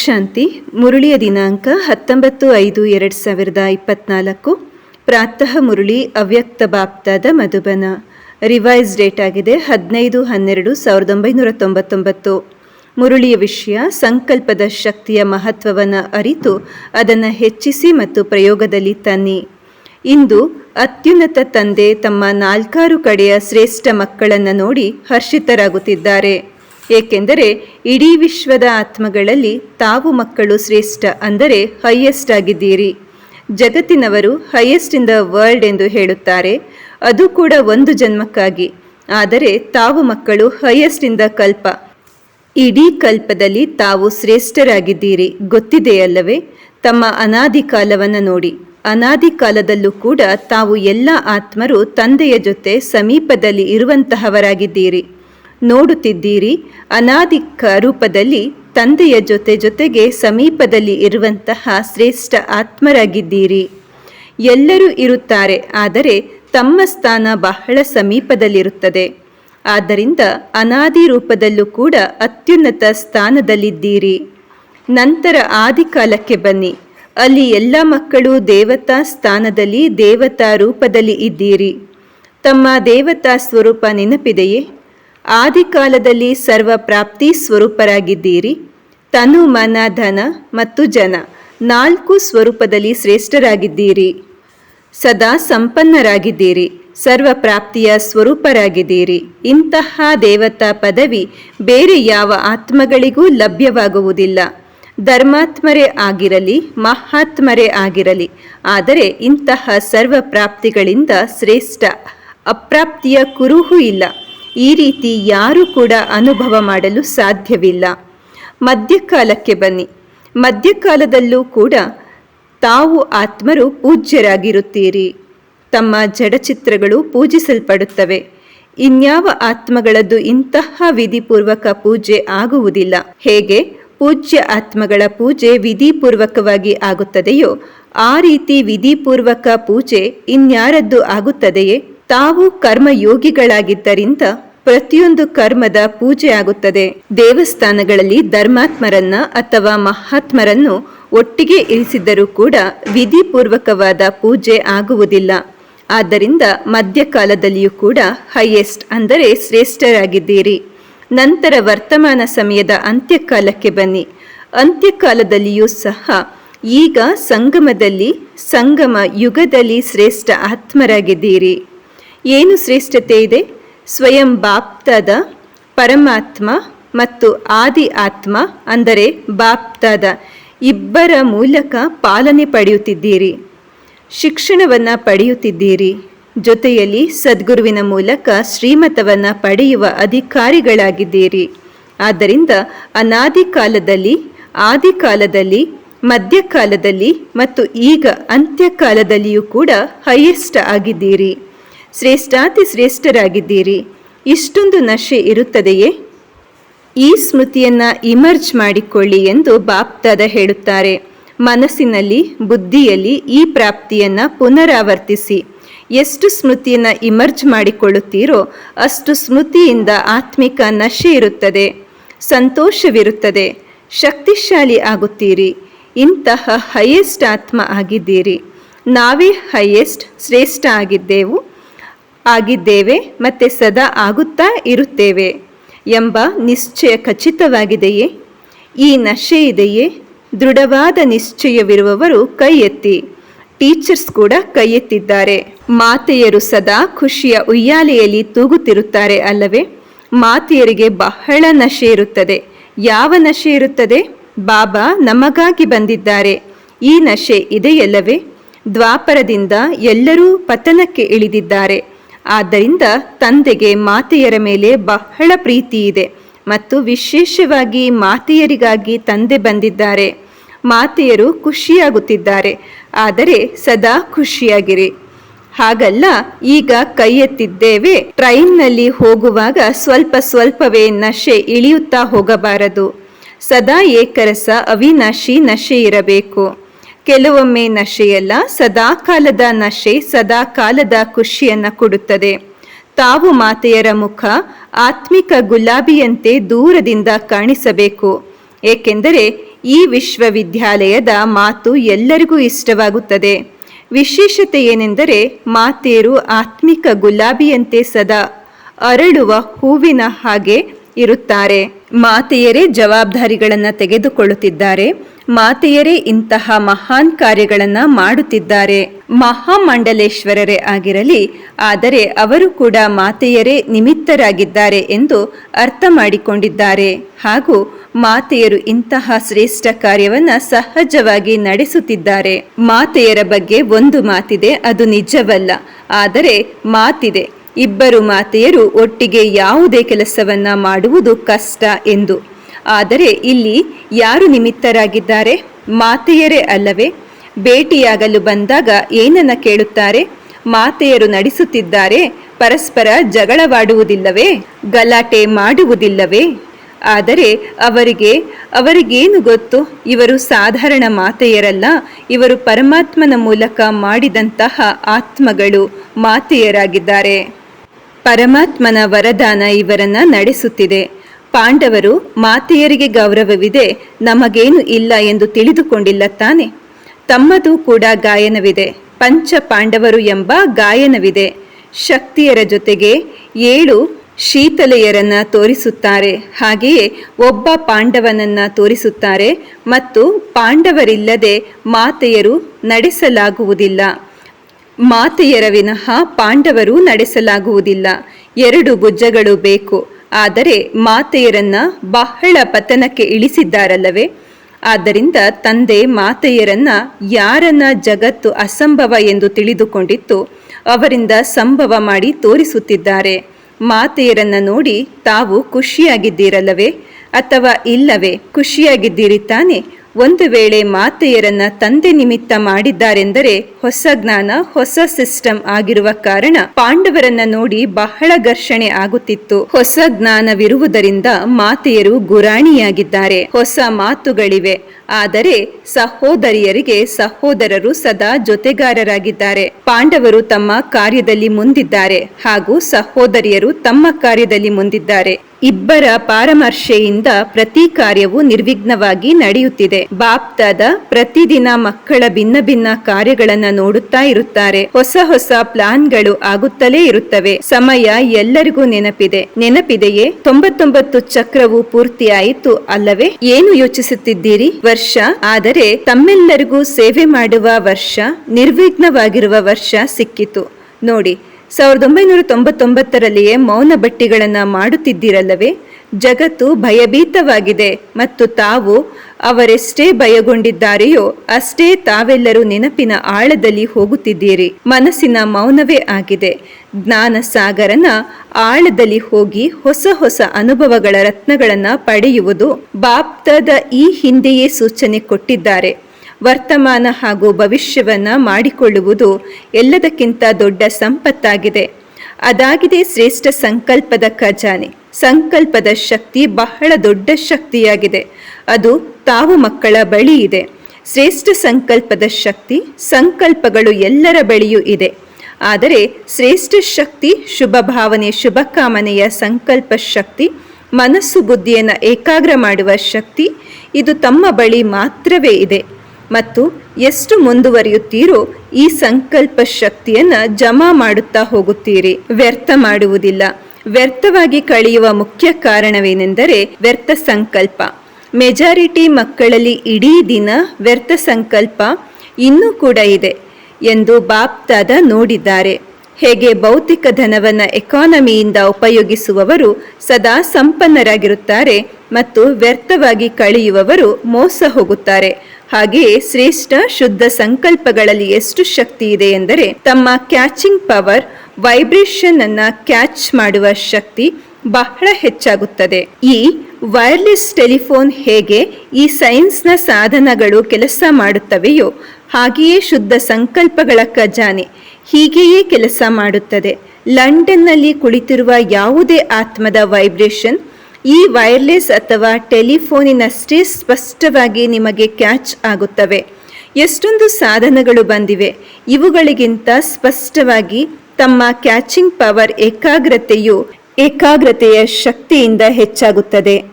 ಶಾಂತಿ, ಮುರುಳಿಯ ದಿನಾಂಕ ಹತ್ತೊಂಬತ್ತು ಐದು ಎರಡು ಸಾವಿರದ ಇಪ್ಪತ್ನಾಲ್ಕು. ಪ್ರಾತಃ ಮುರುಳಿ, ಅವ್ಯಕ್ತ ಬಾಪ್ತಾದ ಮಧುಬನ. ರಿವೈಸ್ ಡೇಟ್ ಆಗಿದೆ ಹದಿನೈದು ಹನ್ನೆರಡು ಸಾವಿರದ ಒಂಬೈನೂರ ತೊಂಬತ್ತೊಂಬತ್ತು. ಮುರುಳಿಯ ವಿಷಯ, ಸಂಕಲ್ಪದ ಶಕ್ತಿಯ ಮಹತ್ವವನ್ನು ಅರಿತು ಅದನ್ನು ಹೆಚ್ಚಿಸಿ ಮತ್ತು ಪ್ರಯೋಗದಲ್ಲಿ ತನ್ನಿ. ಇಂದು ಅತ್ಯುನ್ನತ ತಂದೆ ತಮ್ಮ ನಾಲ್ಕಾರು ಕಡೆಯ ಶ್ರೇಷ್ಠ ಮಕ್ಕಳನ್ನು ನೋಡಿ ಹರ್ಷಿತರಾಗುತ್ತಿದ್ದಾರೆ. ಏಕೆಂದರೆ ಇಡೀ ವಿಶ್ವದ ಆತ್ಮಗಳಲ್ಲಿ ತಾವು ಮಕ್ಕಳು ಶ್ರೇಷ್ಠ ಅಂದರೆ ಹೈಯೆಸ್ಟ್ ಆಗಿದ್ದೀರಿ ಜಗತ್ತಿನವರು ಹೈಯೆಸ್ಟ್ ಇನ್ ದ ವರ್ಲ್ಡ್ ಎಂದು ಹೇಳುತ್ತಾರೆ. ಅದು ಕೂಡ ಒಂದು ಜನ್ಮಕ್ಕಾಗಿ. ಆದರೆ ತಾವು ಮಕ್ಕಳು ಹೈಯೆಸ್ಟ್ ಇನ್ ದ ಕಲ್ಪ. ಇಡೀ ಕಲ್ಪದಲ್ಲಿ ತಾವು ಶ್ರೇಷ್ಠರಾಗಿದ್ದೀರಿ. ಗೊತ್ತಿದೆಯಲ್ಲವೇ? ತಮ್ಮ ಅನಾದಿ ಕಾಲವನ್ನು ನೋಡಿ. ಅನಾದಿ ಕಾಲದಲ್ಲೂ ಕೂಡ ತಾವು ಎಲ್ಲ ಆತ್ಮರು ತಂದೆಯ ಜೊತೆ ಸಮೀಪದಲ್ಲಿ ಇರುವಂತಹವರಾಗಿದ್ದೀರಿ. ನೋಡುತ್ತಿದ್ದೀರಿ. ಅನಾದಿ ರೂಪದಲ್ಲಿ ತಂದೆಯ ಜೊತೆ ಜೊತೆಗೆ ಸಮೀಪದಲ್ಲಿ ಇರುವಂತಹ ಶ್ರೇಷ್ಠ ಆತ್ಮರಾಗಿದ್ದೀರಿ. ಎಲ್ಲರೂ ಇರುತ್ತಾರೆ, ಆದರೆ ತಮ್ಮ ಸ್ಥಾನ ಬಹಳ ಸಮೀಪದಲ್ಲಿರುತ್ತದೆ. ಆದ್ದರಿಂದ ಅನಾದಿ ರೂಪದಲ್ಲೂ ಕೂಡ ಅತ್ಯುನ್ನತ ಸ್ಥಾನದಲ್ಲಿದ್ದೀರಿ. ನಂತರ ಆದಿಕಾಲಕ್ಕೆ ಬನ್ನಿ. ಅಲ್ಲಿ ಎಲ್ಲ ಮಕ್ಕಳು ದೇವತಾ ಸ್ಥಾನದಲ್ಲಿ ದೇವತಾ ರೂಪದಲ್ಲಿ ಇದ್ದೀರಿ. ತಮ್ಮ ದೇವತಾ ಸ್ವರೂಪ ನೆನಪಿದೆಯೇ? ಆದಿಕಾಲದಲ್ಲಿ ಸರ್ವ ಪ್ರಾಪ್ತಿ ಸ್ವರೂಪರಾಗಿದ್ದೀರಿ. ತನು ಮನ, ಧನ ಮತ್ತು ಜನ ನಾಲ್ಕು ಸ್ವರೂಪದಲ್ಲಿ ಶ್ರೇಷ್ಠರಾಗಿದ್ದೀರಿ. ಸದಾ ಸಂಪನ್ನರಾಗಿದ್ದೀರಿ. ಸರ್ವ ಪ್ರಾಪ್ತಿಯ ಸ್ವರೂಪರಾಗಿದ್ದೀರಿ. ಇಂತಹ ದೇವತಾ ಪದವಿ ಬೇರೆ ಯಾವ ಆತ್ಮಗಳಿಗೂ ಲಭ್ಯವಾಗುವುದಿಲ್ಲ. ಧರ್ಮಾತ್ಮರೇ ಆಗಿರಲಿ, ಮಹಾತ್ಮರೇ ಆಗಿರಲಿ, ಆದರೆ ಇಂತಹ ಸರ್ವ ಪ್ರಾಪ್ತಿಗಳಿಂದ ಶ್ರೇಷ್ಠ, ಅಪ್ರಾಪ್ತಿಯ ಕುರುಹು ಇಲ್ಲ. ಈ ರೀತಿ ಯಾರೂ ಕೂಡ ಅನುಭವ ಮಾಡಲು ಸಾಧ್ಯವಿಲ್ಲ. ಮಧ್ಯಕಾಲಕ್ಕೆ ಬನ್ನಿ. ಮಧ್ಯಕಾಲದಲ್ಲೂ ಕೂಡ ತಾವು ಆತ್ಮರು ಪೂಜ್ಯರಾಗಿರುತ್ತೀರಿ. ತಮ್ಮ ಜಡಚಿತ್ರಗಳು ಪೂಜಿಸಲ್ಪಡುತ್ತವೆ. ಇನ್ಯಾವ ಆತ್ಮಗಳದ್ದು ಇಂತಹ ವಿಧಿಪೂರ್ವಕ ಪೂಜೆ ಆಗುವುದಿಲ್ಲ. ಹೇಗೆ? ಪೂಜ್ಯ ಆತ್ಮಗಳ ಪೂಜೆ ವಿಧಿಪೂರ್ವಕವಾಗಿ ಆಗುತ್ತದೆಯೋ, ಆ ರೀತಿ ವಿಧಿಪೂರ್ವಕ ಪೂಜೆ ಇನ್ಯಾರದ್ದು ಆಗುತ್ತದೆಯೇ? ತಾವು ಕರ್ಮಯೋಗಿಗಳಾಗಿದ್ದರಿಂದ ಪ್ರತಿಯೊಂದು ಕರ್ಮದ ಪೂಜೆ ಆಗುತ್ತದೆ ದೇವಸ್ಥಾನಗಳಲ್ಲಿ ಧರ್ಮಾತ್ಮರನ್ನ ಅಥವಾ ಮಹಾತ್ಮರನ್ನು ಒಟ್ಟಿಗೆ ಇರಿಸಿದ್ದರೂ ಕೂಡ ವಿಧಿಪೂರ್ವಕವಾದ ಪೂಜೆ ಆಗುವುದಿಲ್ಲ. ಆದ್ದರಿಂದ ಮಧ್ಯಕಾಲದಲ್ಲಿಯೂ ಕೂಡ ಹೈಯೆಸ್ಟ್ ಅಂದರೆ ಶ್ರೇಷ್ಠರಾಗಿದ್ದೀರಿ. ನಂತರ ವರ್ತಮಾನ ಸಮಯದ ಅಂತ್ಯಕಾಲಕ್ಕೆ ಬನ್ನಿ. ಅಂತ್ಯಕಾಲದಲ್ಲಿಯೂ ಸಹ ಈಗ ಸಂಗಮದಲ್ಲಿ, ಸಂಗಮ ಯುಗದಲ್ಲಿ ಶ್ರೇಷ್ಠ ಆತ್ಮರಾಗಿದ್ದೀರಿ. ಏನು ಶ್ರೇಷ್ಠತೆ ಇದೆ? ಸ್ವಯಂ ಬಾಪ್ತಾದ ಪರಮಾತ್ಮ ಮತ್ತು ಆದಿ ಆತ್ಮ, ಅಂದರೆ ಬಾಪ್ತಾದ ಇಬ್ಬರ ಮೂಲಕ ಪಾಲನೆ ಪಡೆಯುತ್ತಿದ್ದೀರಿ. ಶಿಕ್ಷಣವನ್ನು ಪಡೆಯುತ್ತಿದ್ದೀರಿ. ಜೊತೆಯಲ್ಲಿ ಸದ್ಗುರುವಿನ ಮೂಲಕ ಶ್ರೀಮತವನ್ನು ಪಡೆಯುವ ಅಧಿಕಾರಿಗಳಾಗಿದ್ದೀರಿ. ಆದ್ದರಿಂದ ಅನಾದಿ ಕಾಲದಲ್ಲಿ ಆದಿಕಾಲದಲ್ಲಿ ಮಧ್ಯಕಾಲದಲ್ಲಿ ಮತ್ತು ಈಗ ಅಂತ್ಯಕಾಲದಲ್ಲಿಯೂ ಕೂಡ ಹೈಯೆಸ್ಟ್ ಆಗಿದ್ದೀರಿ. ಶ್ರೇಷ್ಠಾತಿ ಶ್ರೇಷ್ಠರಾಗಿದ್ದೀರಿ. ಇಷ್ಟೊಂದು ನಶೆ ಇರುತ್ತದೆಯೇ? ಈ ಸ್ಮೃತಿಯನ್ನು ಇಮರ್ಜ್ ಮಾಡಿಕೊಳ್ಳಿ ಎಂದು ಬಾಪ್ತಾದ ಹೇಳುತ್ತಾರೆ. ಮನಸ್ಸಿನಲ್ಲಿ, ಬುದ್ಧಿಯಲ್ಲಿ ಈ ಪ್ರಾಪ್ತಿಯನ್ನು ಪುನರಾವರ್ತಿಸಿ. ಎಷ್ಟು ಸ್ಮೃತಿಯನ್ನು ಇಮರ್ಜ್ ಮಾಡಿಕೊಳ್ಳುತ್ತೀರೋ ಅಷ್ಟು ಸ್ಮೃತಿಯಿಂದ ಆತ್ಮಿಕ ನಶೆ ಇರುತ್ತದೆ. ಸಂತೋಷವಿರುತ್ತದೆ. ಶಕ್ತಿಶಾಲಿ ಆಗುತ್ತೀರಿ. ಇಂತಹ ಹೈಯೆಸ್ಟ್ ಆತ್ಮ ಆಗಿದ್ದೀರಿ. ನಾವೇ ಹೈಯೆಸ್ಟ್, ಶ್ರೇಷ್ಠ ಆಗಿದ್ದೆವು. ಆಗಿದ್ದೇವೆ ಮತ್ತೆ ಸದಾ ಆಗುತ್ತಾ ಇರುತ್ತೇವೆ ಎಂಬ ನಿಶ್ಚಯ ಖಚಿತವಾಗಿದೆಯೇ? ಈ ನಶೆ ಇದೆಯೇ? ದೃಢವಾದ ನಿಶ್ಚಯವಿರುವವರು ಕೈ ಎತ್ತಿ ಟೀಚರ್ಸ್ ಕೂಡ ಕೈ ಎತ್ತಿದ್ದಾರೆ ಮಾತೆಯರು ಸದಾ ಖುಷಿಯ ಉಯ್ಯಾಲೆಯಲ್ಲಿ ತೂಗುತ್ತಿರುತ್ತಾರೆ ಅಲ್ಲವೇ? ಮಾತೆಯರಿಗೆ ಬಹಳ ನಶೆ ಇರುತ್ತದೆ. ಯಾವ ನಶೆ ಇರುತ್ತದೆ? ಬಾಬಾ ನಮಗಾಗಿ ಬಂದಿದ್ದಾರೆ. ಈ ನಶೆ ಇದೆಯಲ್ಲವೇ? ದ್ವಾಪರದಿಂದ ಎಲ್ಲರೂ ಪತನಕ್ಕೆ ಇಳಿದಿದ್ದಾರೆ. ಆದ್ದರಿಂದ ತಂದೆಗೆ ಮಾತೆಯರ ಮೇಲೆ ಬಹಳ ಪ್ರೀತಿ ಇದೆ ಮತ್ತು ವಿಶೇಷವಾಗಿ ಮಾತೆಯರಿಗಾಗಿ ತಂದೆ ಬಂದಿದ್ದಾರೆ. ಮಾತೆಯರು ಖುಷಿಯಾಗುತ್ತಿದ್ದಾರೆ. ಆದರೆ ಸದಾ ಖುಷಿಯಾಗಿರಿ. ಹಾಗಲ್ಲ, ಈಗ ಕೈ ಎತ್ತಿದ್ದೇವೆ ಟ್ರೈನ್ನಲ್ಲಿ ಹೋಗುವಾಗ ಸ್ವಲ್ಪ ಸ್ವಲ್ಪವೇ ನಶೆ ಇಳಿಯುತ್ತಾ ಹೋಗಬಾರದು. ಸದಾ ಏಕರಸ ಅವಿನಾಶಿ ನಶೆ ಇರಬೇಕು ಕೆಲವೊಮ್ಮೆ ನಶೆಯಲ್ಲ, ಸದಾಕಾಲದ ನಶೆ ಸದಾಕಾಲದ ಖುಷಿಯನ್ನು ಕೊಡುತ್ತದೆ. ತಾವು ಮಾತೆಯರ ಮುಖ ಆತ್ಮಿಕ ಗುಲಾಬಿಯಂತೆ ದೂರದಿಂದ ಕಾಣಿಸಬೇಕು. ಏಕೆಂದರೆ ಈ ವಿಶ್ವವಿದ್ಯಾಲಯದ ಮಾತು ಎಲ್ಲರಿಗೂ ಇಷ್ಟವಾಗುತ್ತದೆ. ವಿಶೇಷತೆ ಏನೆಂದರೆ ಮಾತೆಯರು ಆತ್ಮಿಕ ಗುಲಾಬಿಯಂತೆ ಸದಾ ಅರಳುವ ಹೂವಿನ ಹಾಗೆ ಇರುತ್ತಾರೆ. ಮಾತೆಯರೇ ಜವಾಬ್ದಾರಿಗಳನ್ನು ತೆಗೆದುಕೊಳ್ಳುತ್ತಿದ್ದಾರೆ. ಮಾತೆಯರೇ ಇಂತಹ ಮಹಾನ್ ಕಾರ್ಯಗಳನ್ನು ಮಾಡುತ್ತಿದ್ದಾರೆ. ಮಹಾಮಂಡಲೇಶ್ವರರೇ ಆಗಿರಲಿ, ಆದರೆ ಅವರು ಕೂಡ ಮಾತೆಯರೇ ನಿಮಿತ್ತರಾಗಿದ್ದಾರೆ ಎಂದು ಅರ್ಥ ಮಾಡಿಕೊಂಡಿದ್ದಾರೆ ಹಾಗೂ ಮಾತೆಯರು ಇಂತಹ ಶ್ರೇಷ್ಠ ಕಾರ್ಯವನ್ನು ಸಹಜವಾಗಿ ನಡೆಸುತ್ತಿದ್ದಾರೆ. ಮಾತೆಯರ ಬಗ್ಗೆ ಒಂದು ಮಾತಿದೆ, ಅದು ನಿಜವಲ್ಲ, ಆದರೆ ಮಾತಿದೆ. ಇಬ್ಬರು ಮಾತೆಯರು ಒಟ್ಟಿಗೆ ಯಾವುದೇ ಕೆಲಸವನ್ನ ಮಾಡುವುದು ಕಷ್ಟ ಎಂದು. ಆದರೆ ಇಲ್ಲಿ ಯಾರು ನಿಮಿತ್ತರಾಗಿದ್ದಾರೆ? ಮಾತೆಯರೇ ಅಲ್ಲವೇ? ಭೇಟಿಯಾಗಲು ಬಂದಾಗ ಏನನ್ನ ಕೇಳುತ್ತಾರೆ? ಮಾತೆಯರು ನಡೆಸುತ್ತಿದ್ದಾರೆ, ಪರಸ್ಪರ ಜಗಳವಾಡುವುದಿಲ್ಲವೇ? ಗಲಾಟೆ ಮಾಡುವುದಿಲ್ಲವೇ? ಆದರೆ ಅವರಿಗೆ, ಅವರಿಗೇನು ಗೊತ್ತು? ಇವರು ಸಾಧಾರಣ ಮಾತೆಯರಲ್ಲ, ಇವರು ಪರಮಾತ್ಮನ ಮೂಲಕ ಮಾಡಿದಂತಹ ಆತ್ಮಗಳು ಮಾತೆಯರಾಗಿದ್ದಾರೆ. ಪರಮಾತ್ಮನ ವರದಾನ ಇವರನ್ನ ನಡೆಸುತ್ತಿದೆ. ಪಾಂಡವರು ಮಾತೆಯರಿಗೆ ಗೌರವವಿದೆ, ನಮಗೇನು ಇಲ್ಲ ಎಂದು ತಿಳಿದುಕೊಂಡಿಲ್ಲ ತಾನೆ. ತಮ್ಮದು ಕೂಡ ಗಾಯನವಿದೆ, ಪಂಚ ಪಾಂಡವರು ಎಂಬ ಗಾಯನವಿದೆ. ಶಕ್ತಿಯರ ಜೊತೆಗೆ ಏಳು ಶೀತಲೆಯರನ್ನ ತೋರಿಸುತ್ತಾರೆ, ಹಾಗೆಯೇ ಒಬ್ಬ ಪಾಂಡವನನ್ನ ತೋರಿಸುತ್ತಾರೆ ಮತ್ತು ಪಾಂಡವರಿಲ್ಲದೆ ಮಾತೆಯರು ನಡೆಸಲಾಗುವುದಿಲ್ಲ. ಮಾತೆಯರ ವಿನಃ ಪಾಂಡವರು ನಡೆಸಲಾಗುವುದಿಲ್ಲ. ಎರಡು ಭುಜಗಳು ಬೇಕು. ಆದರೆ ಮಾತೆಯರನ್ನ ಬಹಳ ಪತನಕ್ಕೆ ಇಳಿಸಿದ್ದಾರಲ್ಲವೇ? ಆದ್ದರಿಂದ ತಂದೆ ಮಾತೆಯರನ್ನ ಯಾರನ್ನ ಜಗತ್ತು ಅಸಂಭವ ಎಂದು ತಿಳಿದುಕೊಂಡಿತ್ತು, ಅವರಿಂದ ಸಂಭವ ಮಾಡಿ ತೋರಿಸುತ್ತಿದ್ದಾರೆ. ಮಾತೆಯರನ್ನ ನೋಡಿ ತಾವು ಖುಷಿಯಾಗಿದ್ದೀರಲ್ಲವೇ? ಅಥವಾ ಇಲ್ಲವೇ? ಖುಷಿಯಾಗಿದ್ದೀರಿ ತಾನೆ? ಒಂದು ವೇಳೆ ಮಾತೆಯರನ್ನ ತಂದೆ ನಿಮಿತ್ತ ಮಾಡಿದ್ದಾರೆಂದರೆ ಹೊಸ ಜ್ಞಾನ, ಹೊಸ ಸಿಸ್ಟಮ್ ಆಗಿರುವ ಕಾರಣ ಪಾಂಡವರನ್ನ ನೋಡಿ ಬಹಳ ಘರ್ಷಣೆ ಆಗುತ್ತಿತ್ತು. ಹೊಸ ಜ್ಞಾನವಿರುವುದರಿಂದ ಮಾತೆಯರು ಗುರಾಣಿಯಾಗಿದ್ದಾರೆ. ಹೊಸ ಮಾತುಗಳಿವೆ. ಆದರೆ ಸಹೋದರಿಯರಿಗೆ ಸಹೋದರರು ಸದಾ ಜೊತೆಗಾರರಾಗಿದ್ದಾರೆ. ಪಾಂಡವರು ತಮ್ಮ ಕಾರ್ಯದಲ್ಲಿ ಮುಂದಿದ್ದಾರೆ ಹಾಗೂ ಸಹೋದರಿಯರು ತಮ್ಮ ಕಾರ್ಯದಲ್ಲಿ ಮುಂದಿದ್ದಾರೆ. ಇಬ್ಬರ ಪಾರಮರ್ಶೆಯಿಂದ ಪ್ರತಿ ಕಾರ್ಯವು ನಿರ್ವಿಘ್ನವಾಗಿ ನಡೆಯುತ್ತಿದೆ. ಬಾಪ್ತಾದ ಪ್ರತಿದಿನ ಮಕ್ಕಳ ಭಿನ್ನ ಭಿನ್ನ ಕಾರ್ಯಗಳನ್ನ ನೋಡುತ್ತಾ ಇರುತ್ತಾರೆ. ಹೊಸ ಹೊಸ ಪ್ಲಾನ್ಗಳು ಆಗುತ್ತಲೇ ಇರುತ್ತವೆ. ಸಮಯ ಎಲ್ಲರಿಗೂ ನೆನಪಿದೆ. ನೆನಪಿದೆಯೇ? ತೊಂಬತ್ತೊಂಬತ್ತು ಚಕ್ರವು ಪೂರ್ತಿಯಾಯಿತು ಅಲ್ಲವೇ? ಏನು ಯೋಚಿಸುತ್ತಿದ್ದೀರಿ? ವರ್ಷ? ಆದರೆ ತಮ್ಮೆಲ್ಲರಿಗೂ ಸೇವೆ ಮಾಡುವ ವರ್ಷ, ನಿರ್ವಿಘ್ನವಾಗಿರುವ ವರ್ಷ ಸಿಕ್ಕಿತು. ನೋಡಿ ಸಾವಿರದ ಒಂಬೈನೂರ ತೊಂಬತ್ತೊಂಬತ್ತರಲ್ಲಿಯೇ ಮೌನ ಬಟ್ಟಿಗಳನ್ನು ಮಾಡುತ್ತಿದ್ದೀರಲ್ಲವೇ? ಜಗತ್ತು ಭಯಭೀತವಾಗಿದೆ ಮತ್ತು ತಾವು ಅವರೆಷ್ಟೇ ಭಯಗೊಂಡಿದ್ದಾರೆಯೋ ಅಷ್ಟೇ ತಾವೆಲ್ಲರೂ ನೆನಪಿನ ಆಳದಲ್ಲಿ ಹೋಗುತ್ತಿದ್ದೀರಿ. ಮನಸ್ಸಿನ ಮೌನವೇ ಆಗಿದೆ. ಜ್ಞಾನ ಸಾಗರನ ಆಳದಲ್ಲಿ ಹೋಗಿ ಹೊಸ ಹೊಸ ಅನುಭವಗಳ ರತ್ನಗಳನ್ನು ಪಡೆಯುವುದು ಬಾಪ್ತದ ಈ ಹಿಂದೆಯೇ ಸೂಚನೆ ಕೊಟ್ಟಿದ್ದಾರೆ. ವರ್ತಮಾನ ಹಾಗೂ ಭವಿಷ್ಯವನ್ನು ಮಾಡಿಕೊಳ್ಳುವುದು ಎಲ್ಲದಕ್ಕಿಂತ ದೊಡ್ಡ ಸಂಪತ್ತಾಗಿದೆ. ಅದಾಗಿದೆ ಶ್ರೇಷ್ಠ ಸಂಕಲ್ಪದ ಖಜಾನೆ. ಸಂಕಲ್ಪದ ಶಕ್ತಿ ಬಹಳ ದೊಡ್ಡ ಶಕ್ತಿಯಾಗಿದೆ. ಅದು ತಾವು ಮಕ್ಕಳ ಬಳಿ ಇದೆ. ಶ್ರೇಷ್ಠ ಸಂಕಲ್ಪದ ಶಕ್ತಿ ಸಂಕಲ್ಪಗಳು ಎಲ್ಲರ ಬಳಿಯೂ ಇದೆ. ಆದರೆ ಶ್ರೇಷ್ಠ ಶಕ್ತಿ ಶುಭ ಭಾವನೆ, ಶುಭ ಕಾಮನೆಯ ಸಂಕಲ್ಪ ಶಕ್ತಿ, ಮನಸ್ಸು ಬುದ್ಧಿಯನ್ನು ಏಕಾಗ್ರ ಮಾಡುವ ಶಕ್ತಿ, ಇದು ತಮ್ಮ ಬಳಿ ಮಾತ್ರವೇ ಇದೆ. ಮತ್ತು ಎಷ್ಟು ಮುಂದುವರಿಯುತ್ತೀರೋ ಈ ಸಂಕಲ್ಪ ಶಕ್ತಿಯನ್ನ ಜಮಾ ಮಾಡುತ್ತಾ ಹೋಗುತ್ತೀರಿ. ವ್ಯರ್ಥ ಮಾಡುವುದಿಲ್ಲ. ವ್ಯರ್ಥವಾಗಿ ಕಳೆಯುವ ಮುಖ್ಯ ಕಾರಣವೇನೆಂದರೆ ವ್ಯರ್ಥ ಸಂಕಲ್ಪ. ಮೆಜಾರಿಟಿ ಮಕ್ಕಳಲ್ಲಿ ಇಡೀ ದಿನ ವ್ಯರ್ಥ ಸಂಕಲ್ಪ ಇನ್ನೂ ಕೂಡ ಇದೆ ಎಂದು ಬಾಪ್ತಾದ ನೋಡಿದ್ದಾರೆ. ಹೇಗೆ ಭೌತಿಕ ಧನವನ್ನು ಎಕಾನಮಿಯಿಂದ ಉಪಯೋಗಿಸುವವರು ಸದಾ ಸಂಪನ್ನರಾಗಿರುತ್ತಾರೆ ಮತ್ತು ವ್ಯರ್ಥವಾಗಿ ಕಳೆಯುವವರು ಮೋಸ ಹೋಗುತ್ತಾರೆ. ಹಾಗೆಯೇ ಶ್ರೇಷ್ಠ ಶುದ್ಧ ಸಂಕಲ್ಪಗಳಲ್ಲಿ ಎಷ್ಟು ಶಕ್ತಿ ಇದೆ ಎಂದರೆ ತಮ್ಮ ಕ್ಯಾಚಿಂಗ್ ಪವರ್ ವೈಬ್ರೇಷನ್ ಅನ್ನ ಕ್ಯಾಚ್ ಮಾಡುವ ಶಕ್ತಿ ಬಹಳ ಹೆಚ್ಚಾಗುತ್ತದೆ. ಈ ವೈರ್ಲೆಸ್ ಟೆಲಿಫೋನ್ ಹೇಗೆ ಈ ಸೈನ್ಸ್ನ ಸಾಧನಗಳು ಕೆಲಸ ಮಾಡುತ್ತವೆಯೋ ಹಾಗೆಯೇ ಶುದ್ಧ ಸಂಕಲ್ಪಗಳ ಖಜಾನೆ ಹೀಗೆಯೇ ಕೆಲಸ ಮಾಡುತ್ತದೆ. ಲಂಡನ್ನಲ್ಲಿ ಕುಳಿತಿರುವ ಯಾವುದೇ ಆತ್ಮದ ವೈಬ್ರೇಷನ್ ಈ ವೈರ್ಲೆಸ್ ಅಥವಾ ಟೆಲಿಫೋನಿನಷ್ಟೇ ಸ್ಪಷ್ಟವಾಗಿ ನಿಮಗೆ ಕ್ಯಾಚ್ ಆಗುತ್ತವೆ. ಎಷ್ಟೊಂದು ಸಾಧನಗಳು ಬಂದಿವೆ. ಇವುಗಳಿಗಿಂತ ಸ್ಪಷ್ಟವಾಗಿ ತಮ್ಮ ಕ್ಯಾಚಿಂಗ್ ಪವರ್ ಏಕಾಗ್ರತೆಯು ಏಕಾಗ್ರತೆಯ ಶಕ್ತಿಯಿಂದ ಹೆಚ್ಚಾಗುತ್ತದೆ.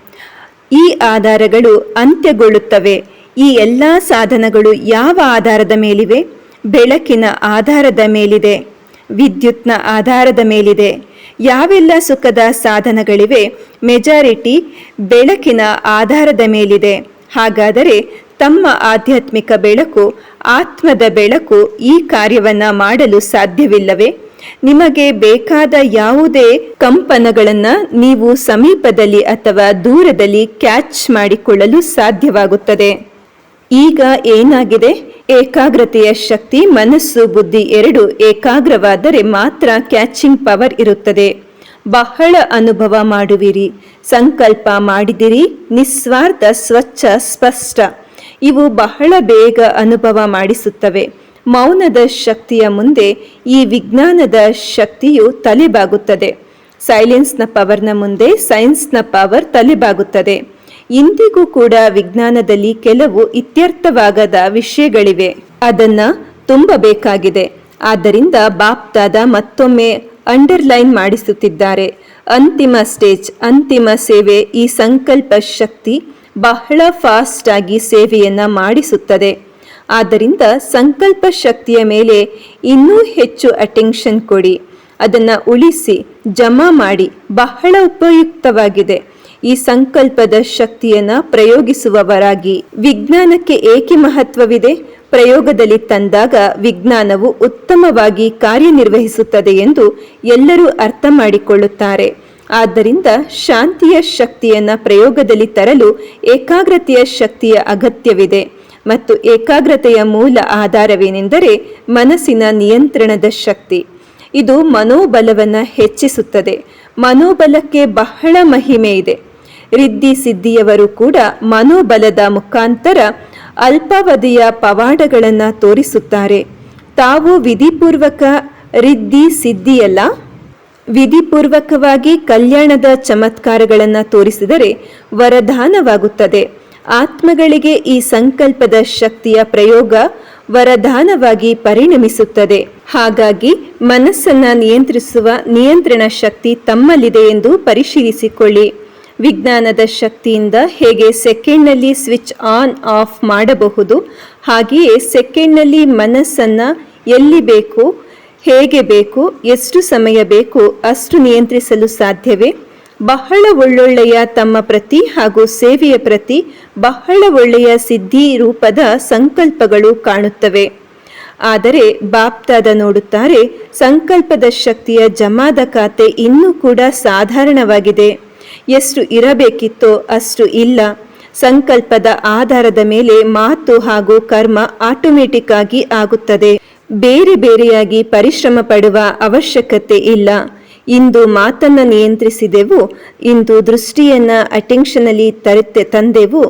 ಈ ಆಧಾರಗಳು ಅಂತ್ಯಗೊಳ್ಳುತ್ತವೆ. ಈ ಎಲ್ಲ ಸಾಧನಗಳು ಯಾವ ಆಧಾರದ ಮೇಲಿವೆ? ಬೆಳಕಿನ ಆಧಾರದ ಮೇಲಿದೆ. ವಿದ್ಯುತ್ನ ಆಧಾರದ ಮೇಲಿದೆ. ಯಾವೆಲ್ಲ ಸುಖದ ಸಾಧನಗಳಿವೆ, ಮೆಜಾರಿಟಿ ಬೆಳಕಿನ ಆಧಾರದ ಮೇಲಿದೆ. ಹಾಗಾದರೆ ತಮ್ಮ ಆಧ್ಯಾತ್ಮಿಕ ಬೆಳಕು, ಆತ್ಮದ ಬೆಳಕು ಈ ಕಾರ್ಯವನ್ನು ಮಾಡಲು ಸಾಧ್ಯವಿಲ್ಲವೇ? ನಿಮಗೆ ಬೇಕಾದ ಯಾವುದೇ ಕಂಪನಗಳನ್ನು ನೀವು ಸಮೀಪದಲ್ಲಿ ಅಥವಾ ದೂರದಲ್ಲಿ ಕ್ಯಾಚ್ ಮಾಡಿಕೊಳ್ಳಲು ಸಾಧ್ಯವಾಗುತ್ತದೆ. ಈಗ ಏನಾಗಿದೆ? ಏಕಾಗ್ರತೆಯ ಶಕ್ತಿ, ಮನಸ್ಸು, ಬುದ್ಧಿ ಎರಡು ಏಕಾಗ್ರವಾದರೆ ಮಾತ್ರ ಕ್ಯಾಚಿಂಗ್ ಪವರ್ ಇರುತ್ತದೆ. ಬಹಳ ಅನುಭವ ಮಾಡುವಿರಿ. ಸಂಕಲ್ಪ ಮಾಡಿದಿರಿ. ನಿಸ್ವಾರ್ಥ, ಸ್ವಚ್ಛ, ಸ್ಪಷ್ಟ. ಇವು ಬಹಳ ಬೇಗ ಅನುಭವ ಮಾಡಿಸುತ್ತವೆ. ಮೌನದ ಶಕ್ತಿಯ ಮುಂದೆ ಈ ವಿಜ್ಞಾನದ ಶಕ್ತಿಯು ತಲೆಬಾಗುತ್ತದೆ. ಸೈಲೆನ್ಸ್ನ ಪವರ್ನ ಮುಂದೆ ಸೈನ್ಸ್ನ ಪವರ್ ತಲೆಬಾಗುತ್ತದೆ. ಇಂದಿಗೂ ಕೂಡ ವಿಜ್ಞಾನದಲ್ಲಿ ಕೆಲವು ಇತ್ಯರ್ಥವಾಗದ ವಿಷಯಗಳಿವೆ. ಅದನ್ನ ತುಂಬಬೇಕಾಗಿದೆ. ಆದ್ದರಿಂದ ಬಾಪ್ತಾದ ಮತ್ತೊಮ್ಮೆ ಅಂಡರ್ಲೈನ್ ಮಾಡಿಸುತ್ತಿದ್ದಾರೆ. ಅಂತಿಮ ಸ್ಟೇಜ್, ಅಂತಿಮ ಸೇವೆ ಈ ಸಂಕಲ್ಪ ಶಕ್ತಿ ಬಹಳ ಫಾಸ್ಟ್ ಆಗಿ ಸೇವೆಯನ್ನ ಮಾಡಿಸುತ್ತದೆ. ಆದ್ದರಿಂದ ಸಂಕಲ್ಪ ಶಕ್ತಿಯ ಮೇಲೆ ಇನ್ನೂ ಹೆಚ್ಚು ಅಟೆನ್ಷನ್ ಕೊಡಿ. ಅದನ್ನು ಉಳಿಸಿ, ಜಮಾ ಮಾಡಿ ಬಹಳ ಉಪಯುಕ್ತವಾಗಿದೆ. ಈ ಸಂಕಲ್ಪದ ಶಕ್ತಿಯನ್ನು ಪ್ರಯೋಗಿಸುವವರಾಗಿ ವಿಜ್ಞಾನಕ್ಕೆ ಏಕೆ ಮಹತ್ವವಿದೆ? ಪ್ರಯೋಗದಲ್ಲಿ ತಂದಾಗ ವಿಜ್ಞಾನವು ಉತ್ತಮವಾಗಿ ಕಾರ್ಯನಿರ್ವಹಿಸುತ್ತದೆ ಎಂದು ಎಲ್ಲರೂ ಅರ್ಥ ಮಾಡಿಕೊಳ್ಳುತ್ತಾರೆ. ಆದ್ದರಿಂದ ಶಾಂತಿಯ ಶಕ್ತಿಯನ್ನು ಪ್ರಯೋಗದಲ್ಲಿ ತರಲು ಏಕಾಗ್ರತೆಯ ಶಕ್ತಿಯ ಅಗತ್ಯವಿದೆ. ಮತ್ತು ಏಕಾಗ್ರತೆಯ ಮೂಲ ಆಧಾರವೇನೆಂದರೆ ಮನಸ್ಸಿನ ನಿಯಂತ್ರಣದ ಶಕ್ತಿ. ಇದು ಮನೋಬಲವನ್ನು ಹೆಚ್ಚಿಸುತ್ತದೆ. ಮನೋಬಲಕ್ಕೆ ಬಹಳ ಮಹಿಮೆ ಇದೆ. ರಿದ್ದಿ ಸಿದ್ದಿಯವರು ಕೂಡ ಮನೋಬಲದ ಮುಖಾಂತರ ಅಲ್ಪಾವಧಿಯ ಪವಾಡಗಳನ್ನು ತೋರಿಸುತ್ತಾರೆ. ತಾವು ವಿಧಿಪೂರ್ವಕ ರಿದ್ದಿ ಸಿದ್ಧಿಯಲ್ಲ ವಿಧಿಪೂರ್ವಕವಾಗಿ ಕಲ್ಯಾಣದ ಚಮತ್ಕಾರಗಳನ್ನು ತೋರಿಸಿದರೆ ವರದಾನವಾಗುತ್ತದೆ. ಆತ್ಮಗಳಿಗೆ ಈ ಸಂಕಲ್ಪದ ಶಕ್ತಿಯ ಪ್ರಯೋಗ ವರದಾನವಾಗಿ ಪರಿಣಮಿಸುತ್ತದೆ. ಹಾಗಾಗಿ ಮನಸ್ಸನ್ನು ನಿಯಂತ್ರಿಸುವ ನಿಯಂತ್ರಣ ಶಕ್ತಿ ತಮ್ಮಲ್ಲಿದೆ ಎಂದು ಪರಿಶೀಲಿಸಿಕೊಳ್ಳಿ. ವಿಜ್ಞಾನದ ಶಕ್ತಿಯಿಂದ ಹೇಗೆ ಸೆಕೆಂಡ್ನಲ್ಲಿ ಸ್ವಿಚ್ ಆನ್, ಆಫ್ ಮಾಡಬಹುದು, ಹಾಗೆಯೇ ಸೆಕೆಂಡ್ನಲ್ಲಿ ಮನಸ್ಸನ್ನು ಎಲ್ಲಿ ಬೇಕು, ಹೇಗೆ ಬೇಕು, ಎಷ್ಟು ಸಮಯ ಬೇಕು, ಅಷ್ಟು ನಿಯಂತ್ರಿಸಲು ಸಾಧ್ಯವೇ? ಬಹಳ ಒಳ್ಳೊಳ್ಳೆಯ ತಮ್ಮ ಪ್ರತಿ ಹಾಗೂ ಸೇವೆಯ ಪ್ರತಿ ಬಹಳ ಒಳ್ಳೆಯ ಸಿದ್ಧಿ ರೂಪದ ಸಂಕಲ್ಪಗಳು ಕಾಣುತ್ತವೆ. ಆದರೆ ಬಾಪ್ತಾದ ನೋಡುತ್ತಾರೆ, ಸಂಕಲ್ಪದ ಶಕ್ತಿಯ ಜಮಾದ ಖಾತೆ ಇನ್ನೂ ಕೂಡ ಸಾಧಾರಣವಾಗಿದೆ. ಎಷ್ಟು ಇರಬೇಕಿತ್ತೋ ಅಷ್ಟು ಇಲ್ಲ. ಸಂಕಲ್ಪದ ಆಧಾರದ ಮೇಲೆ ಮಾತು ಹಾಗೂ ಕರ್ಮ ಆಟೋಮೆಟಿಕ್ ಆಗಿ ಆಗುತ್ತದೆ. ಬೇರೆ ಬೇರೆಯಾಗಿ ಪರಿಶ್ರಮ ಪಡುವ ಅವಶ್ಯಕತೆ ಇಲ್ಲ. ಇಂದು ಮಾತನ್ನ ನಿಯಂತ್ರಿಸಿದೆವು, ಇಂದು ದೃಷ್ಟಿಯನ್ನ ಅಟೆನ್ಷನಲ್ಲಿ ತರುತ್ತೆ ತಂದೆವು,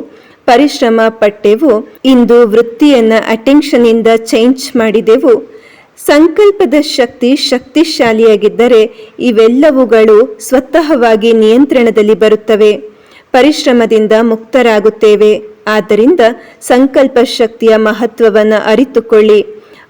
ಪರಿಶ್ರಮ ಪಟ್ಟೆವು, ಇಂದು ವೃತ್ತಿಯನ್ನ ಅಟೆನ್ಷನ್ ಇಂದ ಚೇಂಜ್ ಮಾಡಿದೆವು. ಸಂಕಲ್ಪದ ಶಕ್ತಿ ಶಕ್ತಿಶಾಲಿಯಾಗಿದ್ದರೆ ಇವೆಲ್ಲವುಗಳು ಸ್ವತಃವಾಗಿ ನಿಯಂತ್ರಣದಲ್ಲಿ ಬರುತ್ತವೆ. ಪರಿಶ್ರಮದಿಂದ ಮುಕ್ತರಾಗುತ್ತೇವೆ. ಆದ್ದರಿಂದ ಸಂಕಲ್ಪ ಶಕ್ತಿಯ ಮಹತ್ವವನ್ನು ಅರಿತುಕೊಳ್ಳಿ.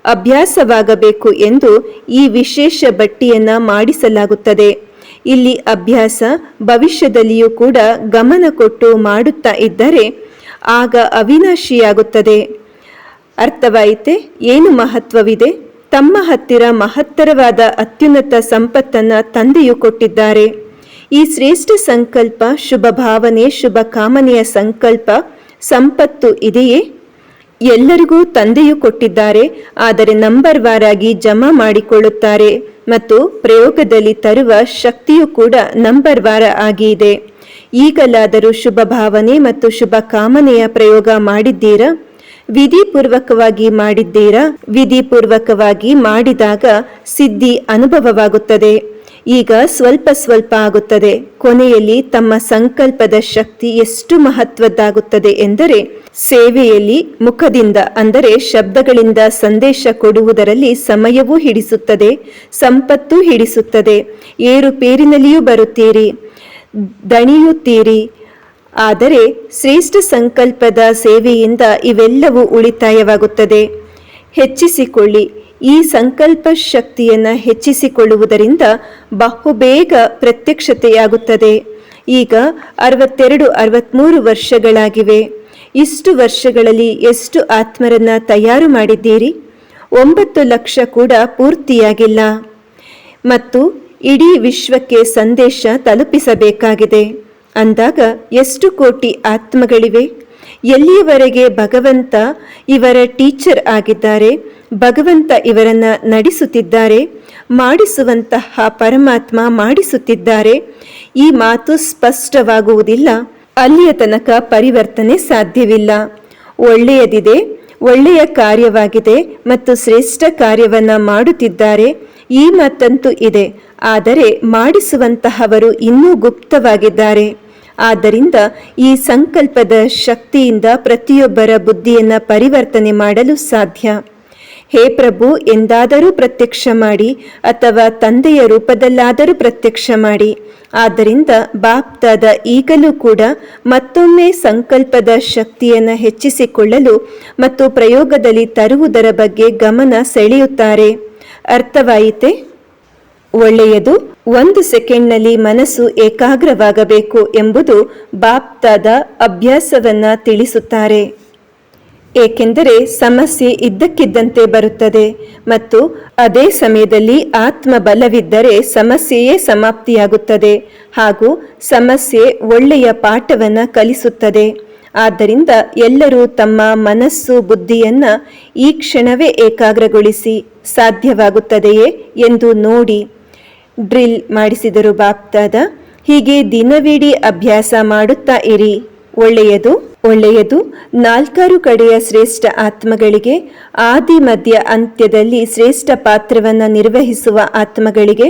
ಅಭ್ಯಾಸವಾಗಬೇಕು ಎಂದು ಈ ವಿಶೇಷ ಬಟ್ಟಿಯನ್ನ ಮಾಡಿಸಲಾಗುತ್ತದೆ. ಇಲ್ಲಿ ಅಭ್ಯಾಸ ಭವಿಷ್ಯದಲ್ಲಿಯೂ ಕೂಡ ಗಮನ ಕೊಟ್ಟು ಮಾಡುತ್ತಾ ಇದ್ದರೆ ಆಗ ಅವಿನಾಶಿಯಾಗುತ್ತದೆ. ಅರ್ಥವಾಯಿತೆ? ಏನು ಮಹತ್ವವಿದೆ? ತಮ್ಮ ಹತ್ತಿರ ಮಹತ್ತರವಾದ ಅತ್ಯುನ್ನತ ಸಂಪತ್ತನ್ನು ತಂದೆಯು ಕೊಟ್ಟಿದ್ದಾರೆ. ಈ ಶ್ರೇಷ್ಠ ಸಂಕಲ್ಪ ಶುಭ ಭಾವನೆ, ಶುಭ ಕಾಮನೆಯ ಸಂಕಲ್ಪ ಸಂಪತ್ತು ಇದೆಯೇ? ಎಲ್ಲರಿಗೂ ತಂದೆಯು ಕೊಟ್ಟಿದ್ದಾರೆ, ಆದರೆ ನಂಬರ್ ವಾರಾಗಿ ಜಮಾ ಮಾಡಿಕೊಳ್ಳುತ್ತಾರೆ ಮತ್ತು ಪ್ರಯೋಗದಲ್ಲಿ ತರುವ ಶಕ್ತಿಯು ಕೂಡ ನಂಬರ್ ವಾರ ಆಗಿದೆ ಈಗಲಾದರೂ ಶುಭ ಭಾವನೆ ಮತ್ತು ಶುಭ ಕಾಮನೆಯ ಪ್ರಯೋಗ ಮಾಡಿದ್ದೀರಾ? ವಿಧಿಪೂರ್ವಕವಾಗಿ ಮಾಡಿದ್ದೀರಾ? ವಿಧಿಪೂರ್ವಕವಾಗಿ ಮಾಡಿದಾಗ ಸಿದ್ಧಿ ಅನುಭವವಾಗುತ್ತದೆ. ಈಗ ಸ್ವಲ್ಪ ಸ್ವಲ್ಪ ಆಗುತ್ತದೆ. ಕೊನೆಯಲ್ಲಿ ತಮ್ಮ ಸಂಕಲ್ಪದ ಶಕ್ತಿ ಎಷ್ಟು ಮಹತ್ವದ್ದಾಗುತ್ತದೆ ಎಂದರೆ, ಸೇವೆಯಲ್ಲಿ, ಮುಖದಿಂದ, ಅಂದರೆ ಶಬ್ದಗಳಿಂದ ಸಂದೇಶ ಕೊಡುವುದರಲ್ಲಿ ಸಮಯವೂ ಹಿಡಿಸುತ್ತದೆ, ಸಂಪತ್ತು ಹಿಡಿಸುತ್ತದೆ. ಏರುಪೇರಿನಲ್ಲಿಯೂ ಬರುತ್ತೀರಿ, ದಣಿಯುತ್ತೀರಿ ಆದರೆ ಶ್ರೇಷ್ಠ ಸಂಕಲ್ಪದ ಸೇವೆಯಿಂದ ಇವೆಲ್ಲವೂ ಉಳಿತಾಯವಾಗುತ್ತದೆ. ಹೆಚ್ಚಿಸಿಕೊಳ್ಳಿ. ಈ ಸಂಕಲ್ಪ ಶಕ್ತಿಯನ್ನು ಹೆಚ್ಚಿಸಿಕೊಳ್ಳುವುದರಿಂದ ಬಹುಬೇಗ ಪ್ರತ್ಯಕ್ಷತೆಯಾಗುತ್ತದೆ. ಈಗ ಅರವತ್ತೆರಡು ಅರವತ್ತ್ಮೂರು ವರ್ಷಗಳಾಗಿವೆ. ಇಷ್ಟು ವರ್ಷಗಳಲ್ಲಿ ಎಷ್ಟು ಆತ್ಮರನ್ನ ತಯಾರು ಮಾಡಿದ್ದೀರಿ? ಒಂಬತ್ತು ಲಕ್ಷ ಕೂಡ ಪೂರ್ತಿಯಾಗಿಲ್ಲ. ಮತ್ತು ಇಡೀ ವಿಶ್ವಕ್ಕೆ ಸಂದೇಶ ತಲುಪಿಸಬೇಕಾಗಿದೆ. ಅಂದಾಗ ಎಷ್ಟು ಕೋಟಿ ಆತ್ಮಗಳಿವೆ? ಎಲ್ಲಿಯವರೆಗೆ ಭಗವಂತ ಇವರ ಟೀಚರ್ ಆಗಿದ್ದಾರೆ? ಭಗವಂತ ಇವರನ್ನ ನಡೆಸುತ್ತಿದ್ದಾರೆ? ಮಾಡಿಸುವಂತಹ ಪರಮಾತ್ಮ ಮಾಡಿಸುತ್ತಿದ್ದಾರೆ? ಈ ಮಾತು ಸ್ಪಷ್ಟವಾಗುವುದಿಲ್ಲ. ಅಲ್ಲಿಯ ತನಕ ಪರಿವರ್ತನೆ ಸಾಧ್ಯವಿಲ್ಲ. ಒಳ್ಳೆಯದಿದೆ, ಒಳ್ಳೆಯ ಕಾರ್ಯವಾಗಿದೆ ಮತ್ತು ಶ್ರೇಷ್ಠ ಕಾರ್ಯವನ್ನು ಮಾಡುತ್ತಿದ್ದಾರೆ. ಈ ಮಾತಂತೂ ಇದೆ. ಆದರೆ ಮಾಡಿಸುವಂತಹವರು ಇನ್ನೂ ಗುಪ್ತವಾಗಿದ್ದಾರೆ. ಆದ್ದರಿಂದ ಈ ಸಂಕಲ್ಪದ ಶಕ್ತಿಯಿಂದ ಪ್ರತಿಯೊಬ್ಬರ ಬುದ್ಧಿಯನ್ನು ಪರಿವರ್ತನೆ ಮಾಡಲು ಸಾಧ್ಯ. ಹೇ ಪ್ರಭು, ಎಂದಾದರೂ ಪ್ರತ್ಯಕ್ಷ ಮಾಡಿ ಅಥವಾ ತಂದೆಯ ರೂಪದಲ್ಲಾದರೂ ಪ್ರತ್ಯಕ್ಷ ಮಾಡಿ. ಆದ್ದರಿಂದ ಬಾಪ್ತಾದ ಈಗಲೂ ಕೂಡ ಮತ್ತೊಮ್ಮೆ ಸಂಕಲ್ಪದ ಶಕ್ತಿಯನ್ನು ಹೆಚ್ಚಿಸಿಕೊಳ್ಳಲು ಮತ್ತು ಪ್ರಯೋಗದಲ್ಲಿ ತರುವುದರ ಬಗ್ಗೆ ಗಮನ ಸೆಳೆಯುತ್ತಾರೆ. ಅರ್ಥವಾಯಿತೆ? ಒಳ್ಳೆಯದು, ಒಂದು ಸೆಕೆಂಡ್ನಲ್ಲಿ ಮನಸ್ಸು ಏಕಾಗ್ರವಾಗಬೇಕು ಎಂಬುದು ಬಾಪ್ತಾದ ಅಭ್ಯಾಸವನ್ನ ತಿಳಿಸುತ್ತಾರೆ. ಏಕೆಂದರೆ ಸಮಸ್ಯೆ ಇದ್ದಕ್ಕಿದ್ದಂತೆ ಬರುತ್ತದೆ ಮತ್ತು ಅದೇ ಸಮಯದಲ್ಲಿ ಆತ್ಮ ಬಲವಿದ್ದರೆ ಸಮಸ್ಯೆಯೇ ಸಮಾಪ್ತಿಯಾಗುತ್ತದೆ ಹಾಗೂ ಸಮಸ್ಯೆ ಒಳ್ಳೆಯ ಪಾಠವನ್ನು ಕಲಿಸುತ್ತದೆ. ಆದ್ದರಿಂದ ಎಲ್ಲರೂ ತಮ್ಮ ಮನಸ್ಸು ಬುದ್ಧಿಯನ್ನ ಈ ಕ್ಷಣವೇ ಏಕಾಗ್ರಗೊಳಿಸಿ ಸಾಧ್ಯವಾಗುತ್ತದೆಯೇ ಎಂದು ನೋಡಿ ಡ್ರಿಲ್ ಮಾಡಿಸಿದರು ಬಾಪ್ತಾದ. ಹೀಗೆ ದಿನವಿಡೀ ಅಭ್ಯಾಸ ಮಾಡುತ್ತಾ ಇರಿ. ಒಳ್ಳೆಯದು. ಒಳ್ಳೆಯದು. ನಾಲ್ಕಾರು ಕಡೆಯ ಶ್ರೇಷ್ಠ ಆತ್ಮಗಳಿಗೆ, ಆದಿ ಮಧ್ಯ ಅಂತ್ಯದಲ್ಲಿ ಶ್ರೇಷ್ಠ ಪಾತ್ರವನ್ನು ನಿರ್ವಹಿಸುವ ಆತ್ಮಗಳಿಗೆ,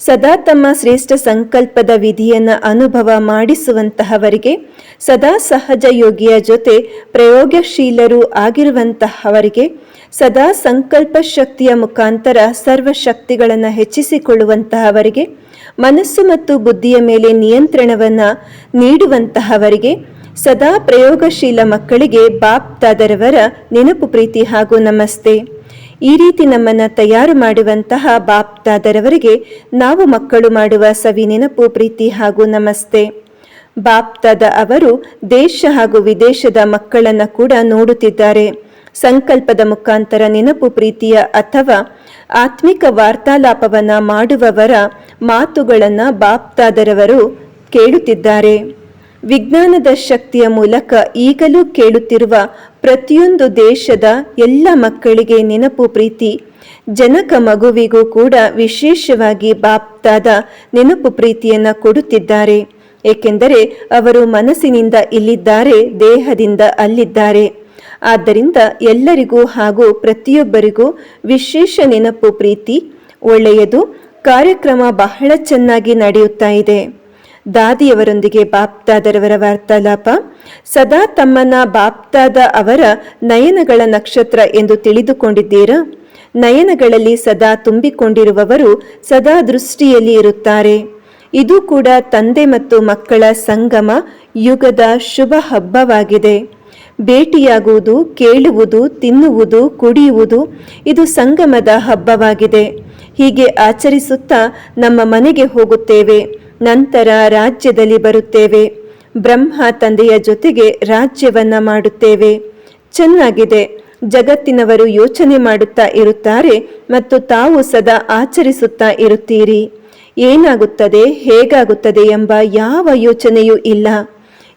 ಸದಾ ತಮ್ಮ ಶ್ರೇಷ್ಠ ಸಂಕಲ್ಪದ ವಿಧಿಯನ್ನು ಅನುಭವ ಮಾಡಿಸುವಂತಹವರಿಗೆ, ಸದಾ ಸಹಜ ಯೋಗಿಯ ಜೊತೆ ಪ್ರಯೋಗಶೀಲರು ಆಗಿರುವಂತಹವರಿಗೆ, ಸದಾ ಸಂಕಲ್ಪ ಶಕ್ತಿಯ ಮುಖಾಂತರ ಸರ್ವಶಕ್ತಿಗಳನ್ನು ಹೆಚ್ಚಿಸಿಕೊಳ್ಳುವಂತಹವರಿಗೆ, ಮನಸ್ಸು ಮತ್ತು ಬುದ್ಧಿಯ ಮೇಲೆ ನಿಯಂತ್ರಣವನ್ನು ನೀಡುವಂತಹವರಿಗೆ ಸದಾ ಪ್ರಯೋಗಶೀಲ ಮಕ್ಕಳಿಗೆ ಬಾಪ್ ದಾದರವರ ನೆನಪು ಪ್ರೀತಿ ಹಾಗೂ ನಮಸ್ತೆ. ಈ ರೀತಿ ನಮ್ಮನ್ನು ತಯಾರು ಮಾಡುವಂತಹ ಬಾಪ್ ದಾದರವರಿಗೆ ನಾವು ಮಕ್ಕಳು ಮಾಡುವ ಸವಿ ನೆನಪು ಪ್ರೀತಿ ಹಾಗೂ ನಮಸ್ತೆ. ಬಾಪ್ತಾದ ಅವರು ದೇಶ ಹಾಗೂ ವಿದೇಶದ ಮಕ್ಕಳನ್ನು ಕೂಡ ನೋಡುತ್ತಿದ್ದಾರೆ. ಸಂಕಲ್ಪದ ಮುಖಾಂತರ ನೆನಪು ಪ್ರೀತಿಯ ಅಥವಾ ಆತ್ಮಿಕ ವಾರ್ತಾಲಾಪವನ್ನು ಮಾಡುವವರ ಮಾತುಗಳನ್ನು ಬಾಪ್ತಾದರವರು ಕೇಳುತ್ತಿದ್ದಾರೆ. ವಿಜ್ಞಾನದ ಶಕ್ತಿಯ ಮೂಲಕ ಈಗಲೂ ಕೇಳುತ್ತಿರುವ ಪ್ರತಿಯೊಂದು ದೇಶದ ಎಲ್ಲ ಮಕ್ಕಳಿಗೆ ನೆನಪು ಪ್ರೀತಿ, ಜನಕ ಮಗುವಿಗೂ ಕೂಡ ವಿಶೇಷವಾಗಿ ಬಾಪ್ತಾದ ನೆನಪು ಪ್ರೀತಿಯನ್ನ ಕೊಡುತ್ತಿದ್ದಾರೆ. ಏಕೆಂದರೆ ಅವರು ಮನಸ್ಸಿನಿಂದ ಇಲ್ಲಿದ್ದಾರೆ, ದೇಹದಿಂದ ಅಲ್ಲಿದ್ದಾರೆ. ಆದ್ದರಿಂದ ಎಲ್ಲರಿಗೂ ಹಾಗೂ ಪ್ರತಿಯೊಬ್ಬರಿಗೂ ವಿಶೇಷ ನೆನಪು ಪ್ರೀತಿ, ಒಳ್ಳೆಯದು, ಕಾರ್ಯಕ್ರಮ ಬಹಳ ಚೆನ್ನಾಗಿ ನಡೆಯುತ್ತಾ ಇದೆ. ದಾದಿಯವರೊಂದಿಗೆ ಬಾಪ್ತಾದರವರ ವಾರ್ತಾಲಾಪ. ಸದಾ ತಮ್ಮನ್ನ ಬಾಪ್ತಾದ ಅವರ ನಯನಗಳ ನಕ್ಷತ್ರ ಎಂದು ತಿಳಿದುಕೊಂಡಿದ್ದೀರಾ? ನಯನಗಳಲ್ಲಿ ಸದಾ ತುಂಬಿಕೊಂಡಿರುವವರು ಸದಾ ದೃಷ್ಟಿಯಲ್ಲಿ ಇರುತ್ತಾರೆ. ಇದು ಕೂಡ ತಂದೆ ಮತ್ತು ಮಕ್ಕಳ ಸಂಗಮ ಯುಗದ ಶುಭ ಹಬ್ಬವಾಗಿದೆ. ಭೇಟಿಯಾಗುವುದು, ಕೇಳುವುದು, ತಿನ್ನುವುದು, ಕುಡಿಯುವುದು ಇದು ಸಂಗಮದ ಹಬ್ಬವಾಗಿದೆ. ಹೀಗೆ ಆಚರಿಸುತ್ತಾ ನಮ್ಮ ಮನೆಗೆ ಹೋಗುತ್ತೇವೆ. ನಂತರ ರಾಜ್ಯದಲ್ಲಿ ಬರುತ್ತೇವೆ. ಬ್ರಹ್ಮ ತಂದೆಯ ಜೊತೆಗೆ ರಾಜ್ಯವನ್ನ ಮಾಡುತ್ತೇವೆ. ಚೆನ್ನಾಗಿದೆ. ಜಗತ್ತಿನವರು ಯೋಚನೆ ಮಾಡುತ್ತಾ ಇರುತ್ತಾರೆ ಮತ್ತು ತಾವು ಸದಾ ಆಚರಿಸುತ್ತಾ ಇರುತ್ತೀರಿ. ಏನಾಗುತ್ತದೆ, ಹೇಗಾಗುತ್ತದೆ ಎಂಬ ಯಾವ ಯೋಚನೆಯೂ ಇಲ್ಲ.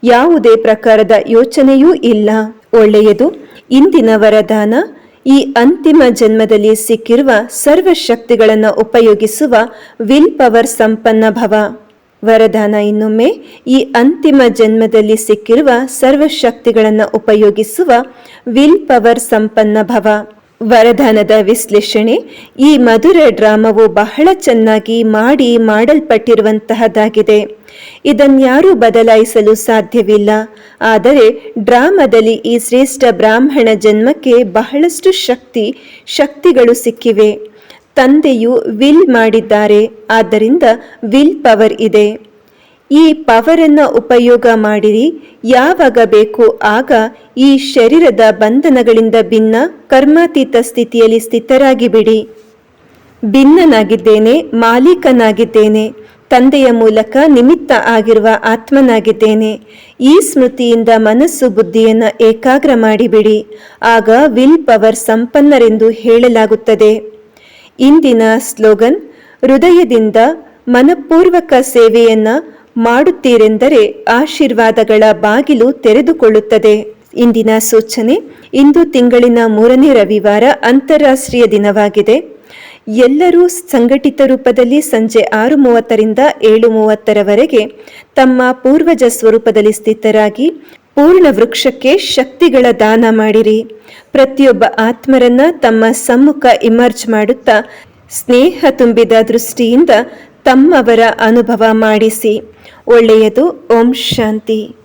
ಯಾವುದೇ ಪ್ರಕಾರದ ಯೋಚನೆಯೂ ಇಲ್ಲ. ಒಳ್ಳೆಯದು. ಇಂದಿನ ವರದಾನ. ಈ ಅಂತಿಮ ಜನ್ಮದಲ್ಲಿ ಸಿಕ್ಕಿರುವ ಸರ್ವಶಕ್ತಿಗಳನ್ನು ಉಪಯೋಗಿಸುವ ವಿಲ್ ಪವರ್ ಸಂಪನ್ನ ಭವ. ವರದಾನ ಇನ್ನೊಮ್ಮೆ, ಈ ಅಂತಿಮ ಜನ್ಮದಲ್ಲಿ ಸಿಕ್ಕಿರುವ ಸರ್ವಶಕ್ತಿಗಳನ್ನು ಉಪಯೋಗಿಸುವ ವಿಲ್ ಪವರ್ ಸಂಪನ್ನ ಭವ. ವರದಾನದ ವಿಶ್ಲೇಷಣೆ, ಈ ಮಧುರ ಡ್ರಾಮವು ಬಹಳ ಚೆನ್ನಾಗಿ ಮಾಡಿ ಮಾಡಲ್ಪಟ್ಟಿರುವಂತಹದ್ದಾಗಿದೆ. ಇದನ್ಯಾರೂ ಬದಲಾಯಿಸಲು ಸಾಧ್ಯವಿಲ್ಲ. ಆದರೆ ಡ್ರಾಮದಲ್ಲಿ ಈ ಶ್ರೇಷ್ಠ ಬ್ರಾಹ್ಮಣ ಜನ್ಮಕ್ಕೆ ಬಹಳಷ್ಟು ಶಕ್ತಿ, ಶಕ್ತಿಗಳು ಸಿಕ್ಕಿವೆ. ತಂದೆಯು ವಿಲ್ ಮಾಡಿದ್ದಾರೆ, ಆದ್ದರಿಂದ ವಿಲ್ ಪವರ್ ಇದೆ. ಈ ಪವರನ್ನು ಉಪಯೋಗ ಮಾಡಿರಿ, ಯಾವಾಗ ಬೇಕು ಆಗ ಈ ಶರೀರದ ಬಂಧನಗಳಿಂದ ಭಿನ್ನ ಕರ್ಮಾತೀತ ಸ್ಥಿತಿಯಲ್ಲಿ ಸ್ಥಿತರಾಗಿ ಬಿಡಿ ಭಿನ್ನನಾಗಿದ್ದೇನೆ, ಮಾಲೀಕನಾಗಿದ್ದೇನೆ, ತಂದೆಯ ಮೂಲಕ ನಿಮಿತ್ತ ಆಗಿರುವ ಆತ್ಮನಾಗಿದ್ದೇನೆ. ಈ ಸ್ಮೃತಿಯಿಂದ ಮನಸ್ಸು ಬುದ್ಧಿಯನ್ನು ಏಕಾಗ್ರ ಮಾಡಿಬಿಡಿ. ಆಗ ವಿಲ್ ಪವರ್ ಸಂಪನ್ನರೆಂದು ಹೇಳಲಾಗುತ್ತದೆ. ಇಂದಿನ ಸ್ಲೋಗನ್, ಹೃದಯದಿಂದ ಮನಪೂರ್ವಕ ಸೇವೆಯನ್ನ ಮಾಡುತ್ತೀರೆಂದರೆ ಆಶೀರ್ವಾದಗಳ ಬಾಗಿಲು ತೆರೆದುಕೊಳ್ಳುತ್ತದೆ. ಇಂದಿನ ಸೂಚನೆ, ಇಂದು ತಿಂಗಳಿನ ಮೂರನೇ ರವಿವಾರ ಅಂತಾರಾಷ್ಟ್ರೀಯ ದಿನವಾಗಿದೆ. ಎಲ್ಲರೂ ಸಂಘಟಿತ ರೂಪದಲ್ಲಿ ಸಂಜೆ ಆರು ಮೂವತ್ತರಿಂದ ಏಳು ಮೂವತ್ತರವರೆಗೆ ತಮ್ಮ ಪೂರ್ವಜ ಸ್ವರೂಪದಲ್ಲಿ ಸ್ಥಿತರಾಗಿ ಪೂರ್ಣ ವೃಕ್ಷಕ್ಕೆ ಶಕ್ತಿಗಳ ದಾನ ಮಾಡಿರಿ. ಪ್ರತಿಯೊಬ್ಬ ಆತ್ಮರನ್ನ ತಮ್ಮ ಸಮ್ಮುಖ ಇಮರ್ಜ್ ಮಾಡುತ್ತಾ ಸ್ನೇಹ ತುಂಬಿದ ದೃಷ್ಟಿಯಿಂದ ತಮ್ಮವರ ಅನುಭವ ಮಾಡಿಸಿ. ಒಳ್ಳೆಯದು. ಓಂ ಶಾಂತಿ.